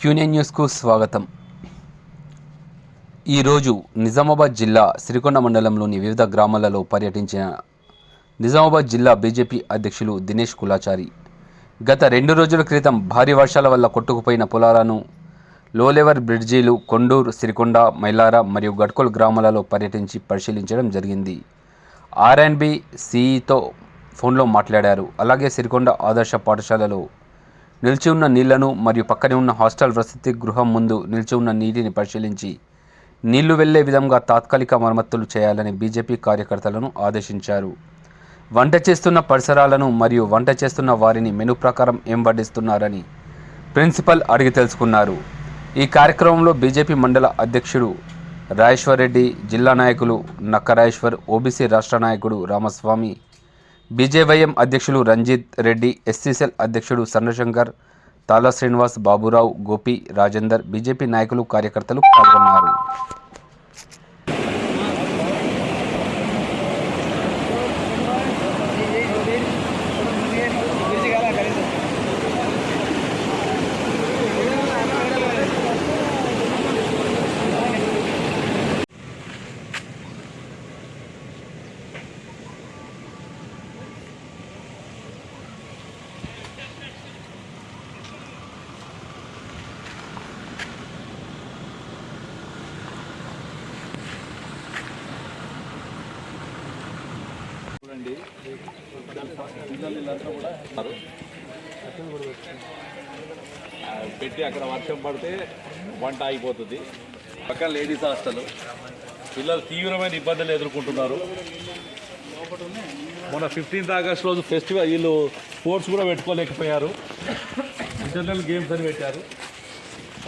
క్యూనియన్ న్యూస్కు స్వాగతం. ఈరోజు నిజామాబాద్ జిల్లా సిరికొండ మండలంలోని వివిధ గ్రామాలలో పర్యటించిన నిజామాబాద్ జిల్లా బీజేపీ అధ్యక్షులు దినేష్ కులాచారి. గత రెండు రోజుల క్రితం భారీ వర్షాల వల్ల కొట్టుకుపోయిన పొలాలను లోలెవర్ బ్రిడ్జీలు కొండూరు సిరికొండ మైలార మరియు గడ్కోల్ గ్రామాలలో పర్యటించి పరిశీలించడం జరిగింది. ఆర్ఎన్బి సిఈతో ఫోన్లో మాట్లాడారు. అలాగే సిరికొండ ఆదర్శ పాఠశాలలో నిలిచి ఉన్న నీళ్ళను మరియు పక్కనే ఉన్న హాస్టల్ వసతి గృహం ముందు నిలిచి ఉన్న నీటిని పరిశీలించి నీళ్ళు వెళ్ళే విధంగా తాత్కాలిక మరమ్మతులు చేయాలని బీజేపీ కార్యకర్తలను ఆదేశించారు. వంట చేస్తున్న పరిసరాలను మరియు వంట చేస్తున్న వారిని మెను ప్రకారం ఏం వడ్డిస్తున్నారని ప్రిన్సిపల్ అడిగి తెలుసుకున్నారు. ఈ కార్యక్రమంలో బీజేపీ మండల అధ్యక్షుడు రాజేశ్వర్ రెడ్డి జిల్లా నాయకులు నక్కరాజేశ్వర్ ఓబీసీ రాష్ట్ర నాయకుడు రామస్వామి బీజేవైఎం అధ్యక్షులు రంజిత్ రెడ్డి ఎస్సీసెల్ అధ్యక్షుడు సన్నశంకర్ తాలా శ్రీనివాస్ బాబురావు గోపి రాజేందర్ బీజేపీ నాయకులు కార్యకర్తలు పాల్గొన్నారు. చూడండి పిల్లలు వీళ్ళంతా కూడా ఉన్నారు. ఆ, పెట్టి అక్కడ వర్షం పడితే వంట ఆగిపోతుంది. పక్కన లేడీస్ హాస్టల్. పిల్లలు తీవ్రమైన ఇబ్బందులు ఎదుర్కొంటున్నారు. మొన్న ఫిఫ్టీన్త్ ఆగస్ట్ రోజు ఫెస్టివల్ వీళ్ళు స్పోర్ట్స్ కూడా పెట్టుకోలేకపోయారు. ఇంటర్నల్ గేమ్స్ అని పెట్టారు.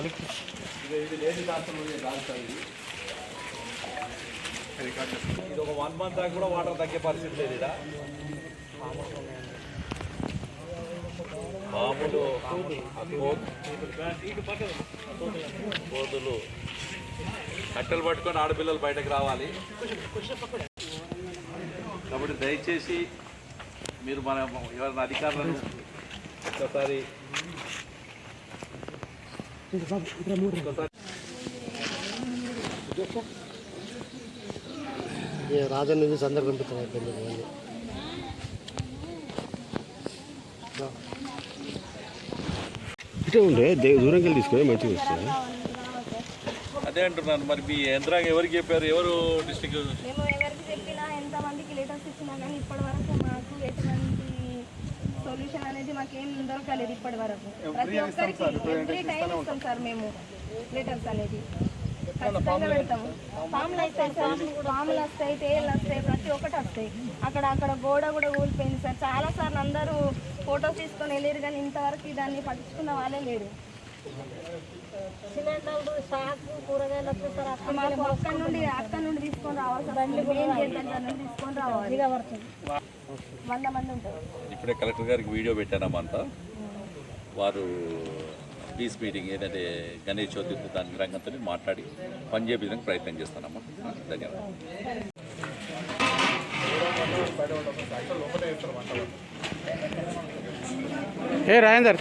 ఇది లేడీస్ హాస్టల్ ఇది ఒక వన్ మంత్ దాకా కూడా వాటర్ తగ్గే పరిస్థితి లేదు ఇక్కడ మామూలు కోతులు కట్టెలు పట్టుకొని ఆడపిల్లలు బయటకు రావాలి కాబట్టి దయచేసి మీరు మన ఎవరైనా అధికారులను ఒకసారి ఈ రాజన్న ఇది అందరు పంపిస్తాను అయిపోయింది ఇవన్నీ ఇటే ఉండే దే- దూరంకి వెళ్ళి తీసుకొని మంచిగా వస్తాయి అదే అంటున్నాను మరి మీ యంత్రాంగం ఎవరికి చెప్పారు? ఎవరు డిస్టిక్ మేము ఎవరికి చెప్పినా ఎంతమందికి లెటర్స్ ఇచ్చినా కానీ ఇప్పటి వరకు మాకు ఎటువంటి సొల్యూషన్ అనేది మాకేం దొరకలేదు ఇప్పటి వరకు ప్రతి ఒక్కరికి ఎవ్రీ టైం ఇస్తాం సార్ మేము లెటర్స్ అనేది. ఖచ్చితంగా పెడతాము పాములు వస్తాయి సార్. పాములు వస్తాయి తేళ్ళు వస్తాయి ప్రతి ఒక్కటి వస్తాయి. అక్కడ అక్కడ గోడ కూడా కూలిపోయింది సార్. చాలా సార్లు అందరూ ఫొటోస్ తీసుకొని వెళ్ళారు కానీ ఇంతవరకు దాన్ని పట్టించుకున్న వాళ్ళే లేరు. సిలిండర్లు కూరగాయలు మాకు అక్కడ నుండి అక్కడ నుండి తీసుకొని రావాలి సార్. తీసుకొని రావాలి. వంద మంది ఉంటారు. ఇప్పుడే కలెక్టర్ గారికి వీడియో పెట్టానమ్మంతా వారు పీస్ మీటింగ్ ఏదంటే గణేష్ చవితి దాని రంగంతో మాట్లాడి పని విధంగా ప్రయత్నం చేస్తానమ్మా. ధన్యవాదాలు. ఏ రాజేందర్.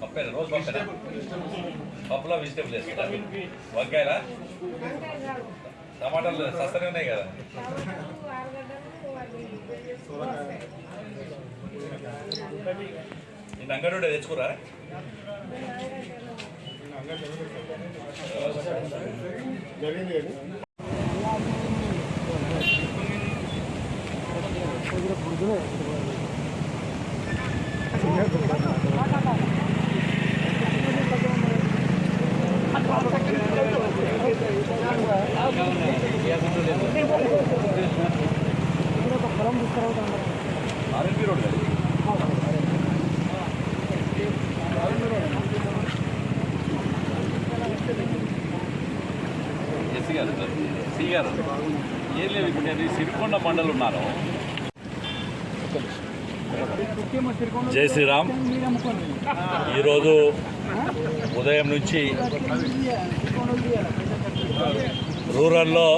పప్పేనా రోజు పప్పేనా పప్పులో వెజిటేబుల్ వేసుకుంటా వంకాయలా? టమాటాలు సస్తనే ఉన్నాయి కదా. నేను అంగడి తెచ్చుకురా ఆ ఆర్ఎన్బి రోడ్ కదా ఎస్సీ గారు సి గారు ఏం లేదు ఇప్పుడు నేను సిరికొండ మండలి ఉన్నారు జై శ్రీరామ్. ఈరోజు ఉదయం నుంచి రూరల్లో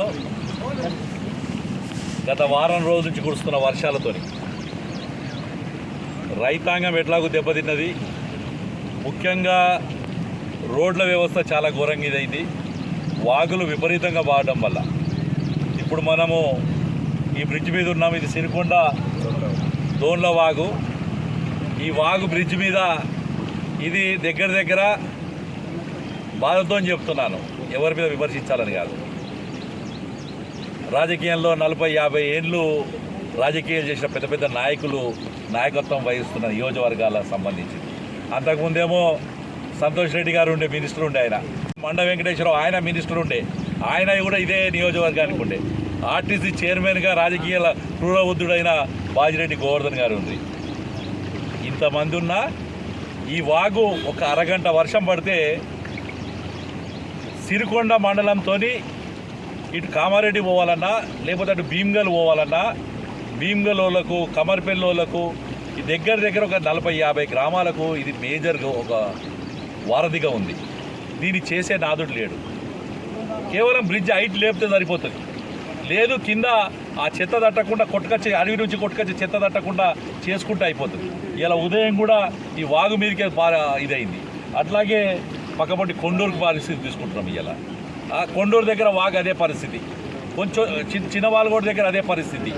గత వారం రోజుల నుంచి కురుస్తున్న వర్షాలతోని రైతాంగం ఎట్లాగూ దెబ్బతిన్నది. ముఖ్యంగా రోడ్ల వ్యవస్థ చాలా ఘోరంగా ఇదైంది. వాగులు విపరీతంగా బాగడం వల్ల. ఇప్పుడు మనము ఈ బ్రిడ్జ్ మీద ఉన్నాం. ఇది సిరికొండ దోన్ల వాగు. ఈ వాగు బ్రిడ్జ్ మీద ఇది దగ్గర దగ్గర బాధతో చెప్తున్నాను. ఎవరి మీద విమర్శించాలని కాదు. రాజకీయంలో నలభై యాభై ఏళ్ళు రాజకీయాలు చేసిన పెద్ద పెద్ద నాయకులు నాయకత్వం వహిస్తున్న నియోజకవర్గాలకు సంబంధించి అంతకుముందేమో సంతోష్ రెడ్డి గారు ఉండే మినిస్టర్ ఉండే ఆయన. మండ వెంకటేశ్వరరావు ఆయన మినిస్టర్ ఉండే. ఆయన కూడా ఇదే నియోజకవర్గానికి ఉండే. ఆర్టీసీ చైర్మన్గా రాజకీయాల క్రూరవృద్ధుడైన బాజిరెడ్డి గోవర్ధన్ గారు ఉంది. ఇంతమంది ఉన్నా ఈ వాగు ఒక అరగంట వర్షం పడితే సిరికొండ మండలంతో ఇటు కామారెడ్డి పోవాలన్నా లేకపోతే అటు భీమ్గల్ పోవాలన్నా భీమ్గల్ వాళ్ళకు కమర్పల్లి ఈ దగ్గర దగ్గర ఒక నలభై యాభై గ్రామాలకు ఇది మేజర్గా ఒక వారధిగా ఉంది. దీన్ని చేసే నాదుడు లేడు. కేవలం బ్రిడ్జ్ హైట్ లేపితే సరిపోతుంది. లేదు కింద ఆ చెత్త తట్టకుండా కొట్టుకొచ్చి అడవి నుంచి కొట్టుకొచ్చి చెత్త తట్టకుండా చేసుకుంటే అయిపోతుంది. ఇలా ఉదయం కూడా ఈ వాగు మీదకే పా- ఇదైంది. అట్లాగే పక్కపట్టి కొండూరుకు పరిస్థితి తీసుకుంటున్నాం ఇలా కొండూరు దగ్గర వాగు అదే పరిస్థితి. కొంచెం చిన్న చిన్నవాళ్ళగూడ దగ్గర అదే పరిస్థితి.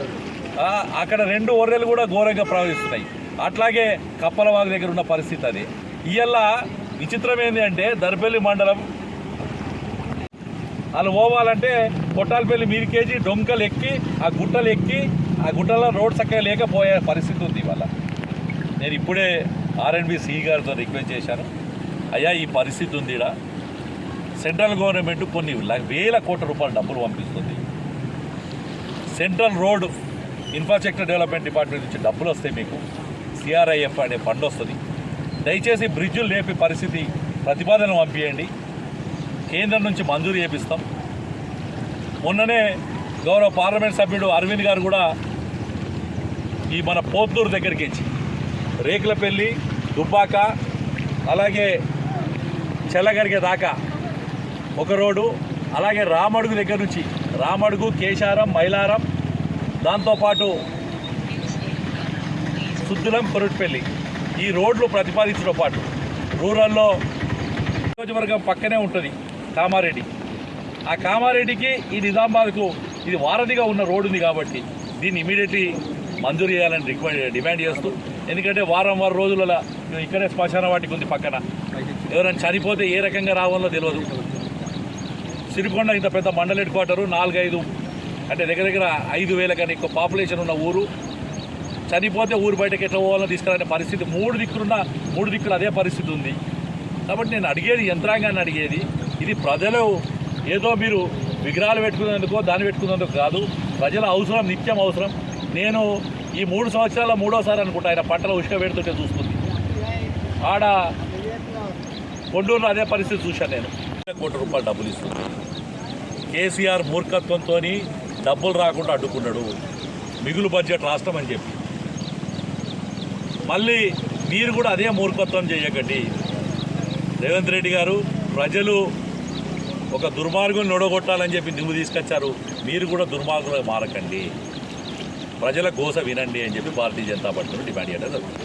అక్కడ రెండు ఒర్రెలు కూడా ఘోరంగా ప్రవహిస్తున్నాయి. అట్లాగే కప్పల వాగు దగ్గర ఉన్న పరిస్థితి అది. ఇవాళ విచిత్రం ఏంటి అంటే దర్పల్లి మండలం వాళ్ళు పోవాలంటే కొట్టాలపల్లి మీరికేజీ డొంకలు ఎక్కి ఆ గుట్టలు ఎక్కి ఆ గుట్టలో రోడ్ చక్కగా లేకపోయే పరిస్థితి ఉంది ఇవాళ. నేను ఇప్పుడే ఆర్ఎన్బి సి గారితో రిక్వెస్ట్ చేశాను. అయ్యా ఈ పరిస్థితి ఉంది సెంట్రల్ గవర్నమెంట్ కొన్ని వేల కోట్ల రూపాయల డబ్బులు పంపిస్తుంది. Central road infrastructure development department నుంచి డబ్బులు వస్తాయి మీకు. సిఆర్ఐఎఫ్ అనే ఫండ్ వస్తుంది. దయచేసి బ్రిడ్జులు లేపి పరిస్థితి ప్రతిపాదన పంపించండి కేంద్రం నుంచి మంజూరు చేపిస్తాం. మొన్ననే గౌరవ పార్లమెంట్ సభ్యుడు అరవింద్ గారు కూడా ఈ మన పోత్తూరు దగ్గరికి వచ్చి రేకులపల్లి దుబ్బాక అలాగే చెల్లగరిగే దాకా ఒక రోడ్డు అలాగే రామడుగు దగ్గర నుంచి రామడుగు కేశారం మైలారం దాంతోపాటు సుద్దులం కొరుట్పల్లి. ఈ రోడ్లు ప్రతిపాదించడం పాటు రూరల్లో నియోజకవర్గం పక్కనే ఉంటుంది కామారెడ్డి. ఆ కామారెడ్డికి ఈ నిజామాబాద్కు ఇది వారధిగా ఉన్న రోడ్డు ఉంది కాబట్టి దీన్ని ఇమీడియట్లీ మంజూరు చేయాలని రిక్వైర్ డిమాండ్ చేస్తూ ఎందుకంటే వారం వారం రోజులలో ఇక్కడే శ్మశాన వాటికి ఉంది పక్కన. ఎవరైనా చనిపోతే ఏ రకంగా రావాలో తెలియదు. సిరికొండ ఇంత పెద్ద మండల్ హెడ్ క్వార్టరు నాలుగైదు అంటే దగ్గర దగ్గర ఐదు వేల కన్నా ఎక్కువ పాపులేషన్ ఉన్న ఊరు. చనిపోతే ఊరు బయటకు ఎట్లా పోవాలని తీసుకురానే పరిస్థితి. మూడు దిక్కులున్న మూడు దిక్కులు అదే పరిస్థితి ఉంది. కాబట్టి నేను అడిగేది యంత్రాంగాన్ని అడిగేది ఇది ప్రజలు ఏదో మీరు విగ్రహాలు పెట్టుకునేందుకో దాన్ని పెట్టుకునేందుకు కాదు. ప్రజల అవసరం నిత్యం అవసరం. నేను ఈ మూడు సంవత్సరాల మూడోసారి అనుకుంటా ఆయన పంటలు ఉష్క పెడుతుంటే చూస్తుంది. ఆడ కొండూరులో అదే పరిస్థితి చూశాను నేను. కోటి రూపాయలు డబ్బులు ఇస్తుంది కేసీఆర్ మూర్ఖత్వంతో డబ్బులు రాకుండా అడ్డుకున్నాడు. మిగులు బడ్జెట్ రాష్ట్రం అని చెప్పి. మళ్ళీ మీరు కూడా అదే మూర్ఖత్వం చేయకండి. రేవంత్ రెడ్డి గారు ప్రజలు ఒక దుర్మార్గం నొడగొట్టాలని చెప్పి నువ్వు తీసుకొచ్చారు. మీరు కూడా దుర్మార్గులు మారకండి. ప్రజల గోస వినండి అని చెప్పి భారతీయ జనతా పార్టీలో డిమాండ్ చేయడం జరుగుతుంది.